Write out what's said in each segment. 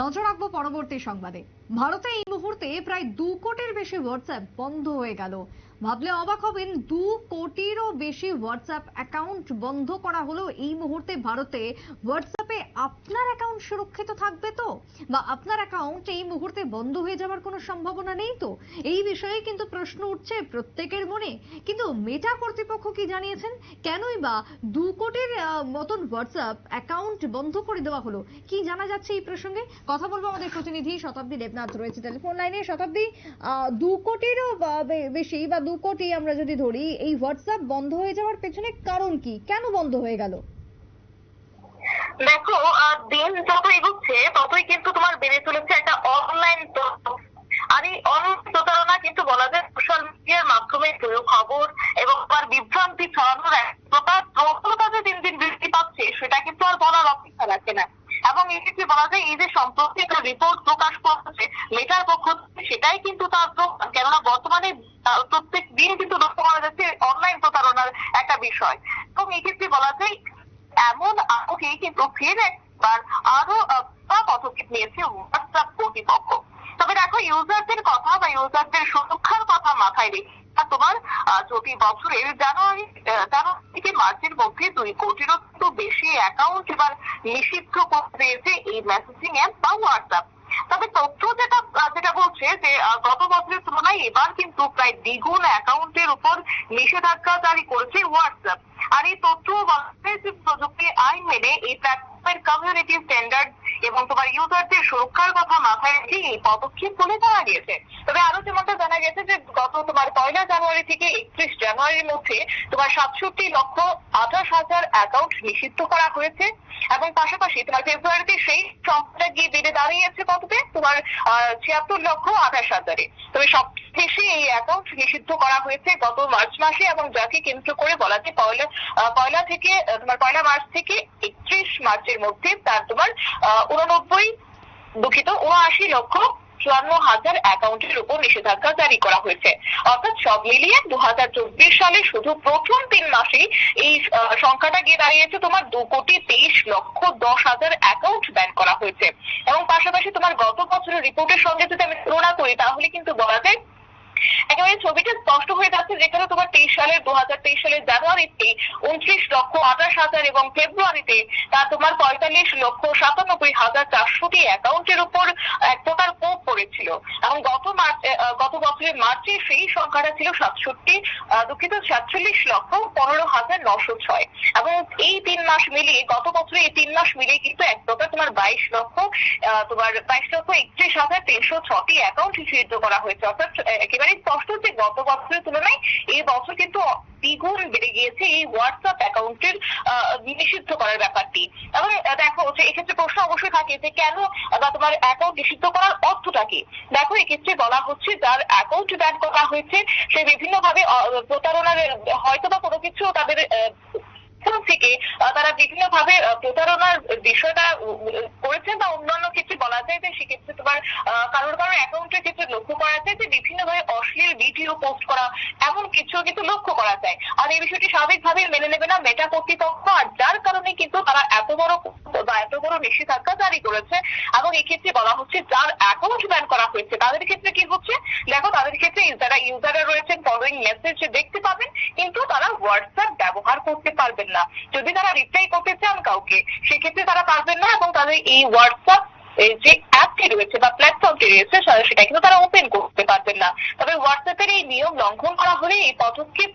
নজর রাখব পরবর্তী সংবাদে। ভারতে এই মুহূর্তে প্রায় দু কোটির বেশি হোয়াটসঅ্যাপ বন্ধ হয়ে গেল। ভাবলে অবাক হবেন, দু কোটিরও বেশি হোয়াটসঅ্যাপ অ্যাকাউন্ট বন্ধ করা হলো এই মুহূর্তে ভারতে হোয়াটসঅ্যাপে আপনার অ্যাকাউন্ট সুরক্ষিত থাকবে তো? বা আপনার অ্যাকাউন্ট এই মুহূর্তে বন্ধ হয়ে যাওয়ার কোনো সম্ভাবনা নেই তো? এই বিষয়ে কিন্তু প্রশ্ন উঠছে প্রত্যেকের মনে। কিন্তু মেটা কর্তৃপক্ষ কি জানিয়েছেন? কেনই বা দু কোটির মতন হোয়াটসঅ্যাপ অ্যাকাউন্ট বন্ধ করে দেওয়া হলো? কি জানা যাচ্ছে এই প্রসঙ্গে? কথা বলব আমাদের প্রতিনিধি শতাব্দী দেবনাথ রয়েছে টেলিফোন লাইনে। শতাব্দী দু কোটিরও বেশি বা দু কোটি আমরা যদি ধরি, এই হোয়াটসঅ্যাপ বন্ধ হয়ে যাওয়ার পেছনে কারণ কি? কেন বন্ধ হয়ে গেল? দেখো দিন যত এগোচ্ছে, ততই কিন্তু তোমার বেড়ে চলেছে একটা অনলাইন আর এই অনলাইন প্রতারণা কিন্তু বলা যায় সোশ্যাল মিডিয়ার মাধ্যমে খবর এবং তোমার বিভ্রান্তি ছড়ানোর এক প্রকার প্রবণতা যে দিন দিন বৃদ্ধি পাচ্ছে সেটা কিন্তু আর বলার অপেক্ষা রাখে না এবং এক্ষেত্রে বলা যায়, এই যে সম্প্রতি একটা রিপোর্ট প্রকাশ করেছে মেটার পক্ষ সেটাই কিন্তু তার। কেননা বর্তমানে প্রত্যেক দিন কিন্তু লক্ষ্য করা যাচ্ছে অনলাইন প্রতারণার একটা বিষয় এবং এক্ষেত্রে বলা যায়, এমন আগে কিন্তু ফের একবার আরও পদক্ষেপ নিয়েছে হোয়াটসঅ্যাপ কর্তৃপক্ষ তবে দেখো ইউজারদের কথা বা ইউজারদের সুরক্ষার কথা মাথায় রেখে তোমার প্রতি বছরের জানুয়ারি জানুয়ারি থেকে মার্চের মধ্যে দুই কোটিরও তো বেশি অ্যাকাউন্ট এবার নিষিদ্ধ করে দিয়েছে এই মেসেজিং অ্যাপ বা হোয়াটসঅ্যাপ তবে তথ্য যেটা যেটা বলছে যে গত বছরের তুলনায় এবার কিন্তু প্রায় দ্বিগুণ অ্যাকাউন্টের উপর নিষেধাজ্ঞা জারি করেছে হোয়াটসঅ্যাপ আর এই তথ্য প্রযুক্তি আইন মেনে এই প্ল্যাটফর্মের কমিউনিটি স্ট্যান্ডার্ড এবং তোমার ইউজারদের সুরক্ষার কথা মাথায় রেখে এই পদক্ষেপ বলে জানা গিয়েছে। তবে আরও যেমনটা জানা গেছে যে গত তোমার পয়লা জানুয়ারি থেকে একত্রিশ মধ্যে তোমার সাতষট্টি লক্ষ আঠাশ হাজার অ্যাকাউন্ট নিষিদ্ধ করা হয়েছে এবং পাশাপাশি তোমার ফেব্রুয়ারিতে সেই সংখ্যাটা গিয়ে বেড়ে দাঁড়িয়েছে কততে? তোমার ছিয়াত্তর লক্ষ আঠাশ হাজারে। তবে সব বেশি এই অ্যাকাউন্ট নিষিদ্ধ করা হয়েছে গত মার্চ মাসে এবং যাকে কেন্দ্র করে বলা যায় পয়লা পয়লা থেকে তোমার পয়লা মার্চ থেকে একত্রিশ মার্চের মধ্যে তার তোমার উননব্বই দুঃখিত উনআশি লক্ষ চুয়ান্ন হাজার অ্যাকাউন্টের উপর নিষেধাজ্ঞা জারি করা হয়েছে। অর্থাৎ সব মিলিয়ে দু হাজার চব্বিশ সালে শুধু প্রথম তিন মাসেই এই সংখ্যাটা গিয়ে দাঁড়িয়েছে তোমার দু কোটি তেইশ লক্ষ দশ হাজার অ্যাকাউন্ট ব্যান করা হয়েছে। এবং পাশাপাশি তোমার গত বছরের রিপোর্টের সঙ্গে যদি আমি তুলনা করি, তাহলে কিন্তু বলা যায় একেবারে ছবিটা স্পষ্ট হয়ে যাচ্ছে যেখানে তোমার তেইশ সালের দু হাজার তেইশ সালের জানুয়ারিতে উনত্রিশ লক্ষ আঠাশ হাজার এবং ফেব্রুয়ারিতে তা তোমার পঁয়তাল্লিশ লক্ষ সাতানব্বই হাজার চারশোটি অ্যাকাউন্টের উপর এক প্রকার কোপ পড়েছিল। এবং গত মার্চ গত বছরের মার্চে সেই সংখ্যাটা ছিল সাতষট্টি দুঃখিত সাতচল্লিশ লক্ষ পনেরো হাজার নশো ছয়। এবং এই তিন মাস মিলিয়ে গত বছরে এই তিন মাস মিলিয়ে কিন্তু এক প্রকার তোমার বাইশ লক্ষ তোমার বাইশ লক্ষ একত্রিশ হাজার তিনশো ছটি অ্যাকাউন্ট নিষিদ্ধ করা হয়েছে। অর্থাৎ আহ, একেবারে স্পষ্ট যে গত বছরের তুলনায় এই বছর কিন্তু দ্বিগুণ বেড়ে গিয়েছে এই হোয়াটসঅ্যাপ অ্যাকাউন্টের নিষিদ্ধ করার ব্যাপারটি। এবং দেখো যে এক্ষেত্রে প্রশ্ন অবশ্যই থাকে যে কেন বা তোমার অ্যাকাউন্ট নিষিদ্ধ করার অর্থটা কি? দেখো, এক্ষেত্রে বলা হচ্ছে যার অ্যাকাউন্ট ব্যান করা হয়েছে, সে বিভিন্নভাবে প্রতারণার হয়তো বা কোনো কিছু তাদের তরফ থেকে তারা বিভিন্ন ভাবে প্রতারণার বিষয়টা করেছেন বা অন্যান্য ক্ষেত্রে বলা যায় যে সেক্ষেত্রে তোমার কারোর কারোর অ্যাকাউন্টের ক্ষেত্রে লক্ষ্য করা যায় যে বিভিন্ন ভাবে অশ্লীল ভিডিও পোস্ট করা, এমন কিছু কিন্তু লক্ষ্য করা যায়। আর এই বিষয়টি স্বাভাবিকভাবে মেনে নেবে না মেটা কর্তৃপক্ষ, আর যার কারণে কিন্তু তারা এত বড় বা এত বড় নিষেধাজ্ঞা জারি করেছে, এবং এক্ষেত্রে বলা হচ্ছে যার অ্যাকাউন্ট ব্যান করা হয়েছে, তাদের ক্ষেত্রে কি হচ্ছে? দেখো, তাদের ক্ষেত্রে যারা ইউজাররা রয়েছেন ফলোয়িং মেসেজ দেখতে পাবেন, কিন্তু তারা হোয়াটসঅ্যাপ ব্যবহার করতে পারবেন না। যদি তারা রিপ্লাই করতে চান কাউকে, সেক্ষেত্রে তারা পারবেন না এবং তাদের এই হোয়াটসঅ্যাপ যে অ্যাপটি রয়েছে বা প্ল্যাটফর্মটি রয়েছে সেটা কিন্তু তারা ওপেন করতে পারবেন না। তবে হোয়াটসঅ্যাপের এই নিয়ম লঙ্ঘন করা হলে এই পদক্ষেপ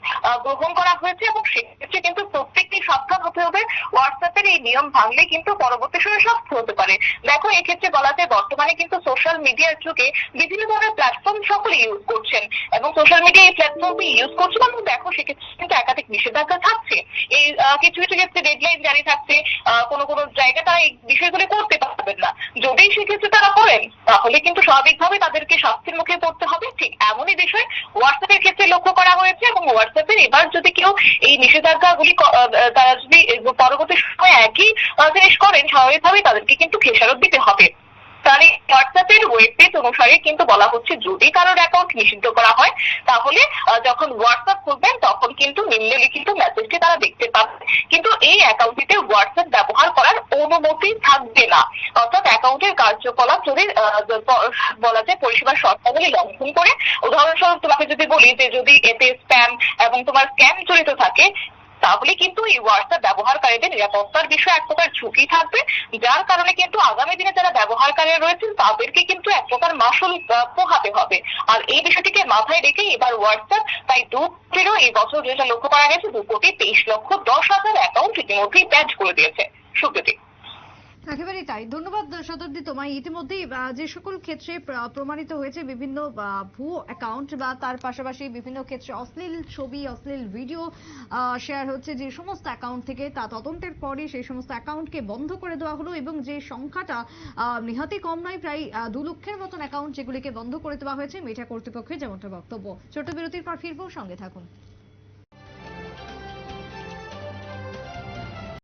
গ্রহণ করা হয়েছে এবং সেক্ষেত্রে কিন্তু প্রত্যেকটি সাবধান হতে হবে। হোয়াটসঅ্যাপের এই নিয়ম ভাঙলে কিন্তু পরবর্তী সময় শাস্তি হতে পারে। দেখো, এক্ষেত্রে বলা যায় বর্তমানে কিন্তু সোশ্যাল মিডিয়ার যুগে বিভিন্ন ধরনের প্ল্যাটফর্ম সকলে ইউজ করছেন এবং সোশ্যাল মিডিয়া এই প্ল্যাটফর্ম ইউজ করছেন এবং দেখো, সেক্ষেত্রে কিন্তু একাধিক নিষেধাজ্ঞা থাকছে। এই কিছু কিছু ক্ষেত্রে ডেডলাইন জারি থাকছে। কোনো কোনো জায়গায় তারা এই বিষয়গুলো করতে পারবেন না। যদি সেক্ষেত্রে তারা করেন তাহলে কিন্তু স্বাভাবিকভাবে তাদেরকে শাস্তির মুখে পড়তে হবে। ঠিক এমনই বিষয় হোয়াটসঅ্যাপের ক্ষেত্রে লক্ষ্য করা হয়েছে এবং হোয়াটসঅ্যাপের এবার যদি কেউ এই আহ, আহ, তারা যদি পরবর্তী সময়ে একই জিনিস করেন স্বাভাবিকভাবে তাদেরকে কিন্তু খেসারত দিতে হবে। তাহলে হোয়াটসঅ্যাপের ওয়েব পেজ অনুসারে কিন্তু বলা হচ্ছে, যদি কারোর অ্যাকাউন্ট নিষিদ্ধ করা হয়, তাহলে যখন হোয়াটসঅ্যাপ খুলবেন, তখন কিন্তু নিম্নলিখিত মেসেজটি তারা দেখতে পাবে কিন্তু এই অ্যাকাউন্টটিতে হোয়াটসঅ্যাপ ব্যবহার করার অনুমতি থাকবে না। অর্থাৎ অ্যাকাউন্টের কার্যকলাপ যদি বলা যায় পরিষেবার শর্তাবলী লঙ্ঘন করে, উদাহরণস্বরূপ তোমাকে যদি বলি যে যদি এতে স্প্যাম এবং তোমার স্ক্যাম জড়িত থাকে তাহলে কিন্তু এই হোয়াটসঅ্যাপ ব্যবহারকারীদের নিরাপত্তার বিষয়ে এক প্রকার ঝুঁকি থাকবে, যার কারণে কিন্তু আগামী দিনে যারা ব্যবহারকারী রয়েছেন, তাদেরকে কিন্তু এক প্রকার মাসুল পোহাতে হবে। আর এই বিষয়টিকে মাথায় রেখে এবার হোয়াটসঅ্যাপ তাই দু কোটিরও এই বছর যেটা লক্ষ্য করা গেছে, দু কোটি তেইশ লক্ষ দশ হাজার অ্যাকাউন্ট ইতিমধ্যেই ব্যাচ করে দিয়েছে। সুপ্রীতি। একেবারেই তাই। ধন্যবাদ শতাব্দী তোমায়। ইতিমধ্যেই যে সকল ক্ষেত্রে প্রমাণিত হয়েছে বিভিন্ন ভুয়ো অ্যাকাউন্ট বা তার পাশাপাশি বিভিন্ন ক্ষেত্রে অশ্লীল ছবি, অশ্লীল ভিডিও শেয়ার হচ্ছে যে সমস্ত অ্যাকাউন্ট থেকে। তা তদন্তের পরে সেই সমস্ত অ্যাকাউন্টকে বন্ধ করে দেওয়া হলো এবং যে সংখ্যাটা নেহাতি কম নয়, প্রায় দু লক্ষের মতন অ্যাকাউন্ট যেগুলিকে বন্ধ করে দেওয়া হয়েছে, মেটা কর্তৃপক্ষের যেমনটা বক্তব্য। ছোট বিরতির পর ফিরবো, সঙ্গে থাকুন।